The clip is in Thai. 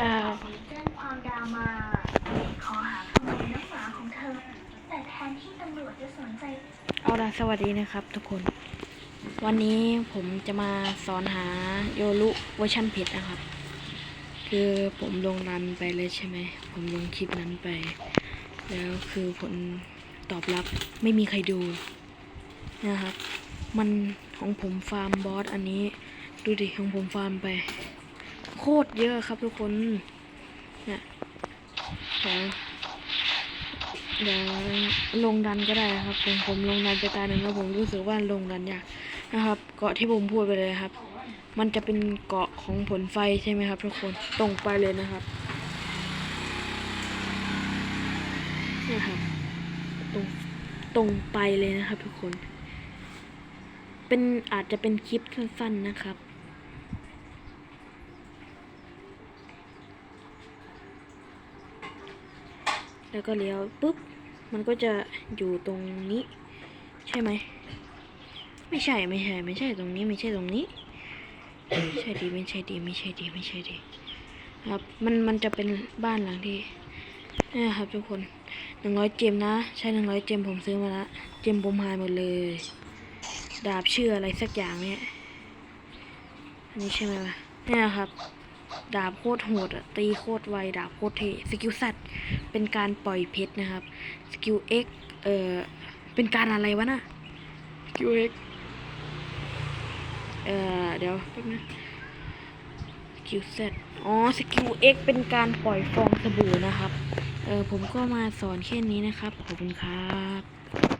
มาขอหาขโมยน้องหมาของเธอ แต่แทนที่ตำรวจจะสนใจ เอาล่ะสวัสดีนะครับ ทุกคน วันนี้ผมจะมาสอนหาโยรุเวอร์ชันเผ็ดนะครับ คือผมลงรันไปเลยใช่ไหม ผมลงคลิปนั้นไป แล้วคือผลตอบรับไม่มีใครดูนะครับ มันของผมฟาร์มบอสอันนี้ ดูดิของผมฟาร์มไป โคตรเยอะครับทุกคนเนี่ยเดี๋ยวเดี๋ยวลงดันก็ได้ครับผมผมลงดันไปตาหนึ่งแล้วผมรู้สึกว่าลงดันยากนะครับ เกาะที่ผมพูดไปเลยครับ มันจะเป็นเกาะของผลไฟใช่ไหมครับ ทุกคนตรงไปเลยนะครับนี่ครับตรงตรงไปเลยนะครับ ทุกคน เป็นอาจจะเป็นคลิปสั้นๆนะครับ แล้วก็เลี้ยวปุ๊บ มันก็จะอยู่ตรงนี้ ใช่ไหม ไม่ใช่ไม่ใช่ ไม่ใช่ตรงนี้ ไม่ใช่ตรงนี้ไม่ใช่ดีไม่ใช่ดีไม่ใช่ดีไม่ใช่ดีครับมันมันจะเป็นบ้านหลังที่นี่ครับทุกคนหนึ่งร้อยเจมนะ ใช่หนึ่งร้อยเจมผมซื้อมาละเจมผมหายหมดเลย ดาบชื่ออะไรสักอย่างเนี่ยอันนี้ใช่ไหมวะเนี่ยครับ ดาบโคตรโหดอะตีโคตรไวดาบโคตรเท่สกิลสัตว์เป็นการปล่อยเพชรนะครับสกิล X เอ่อเป็นการอะไรวะน่ะสกิล X เอ่อเดี๋ยวแป๊บนึงสกิล Z อ๋อสกิล X เป็นการปล่อยฟองสบู่นะครับ เออผมก็มาสอนแค่นี้นะครับ ขอบคุณครับ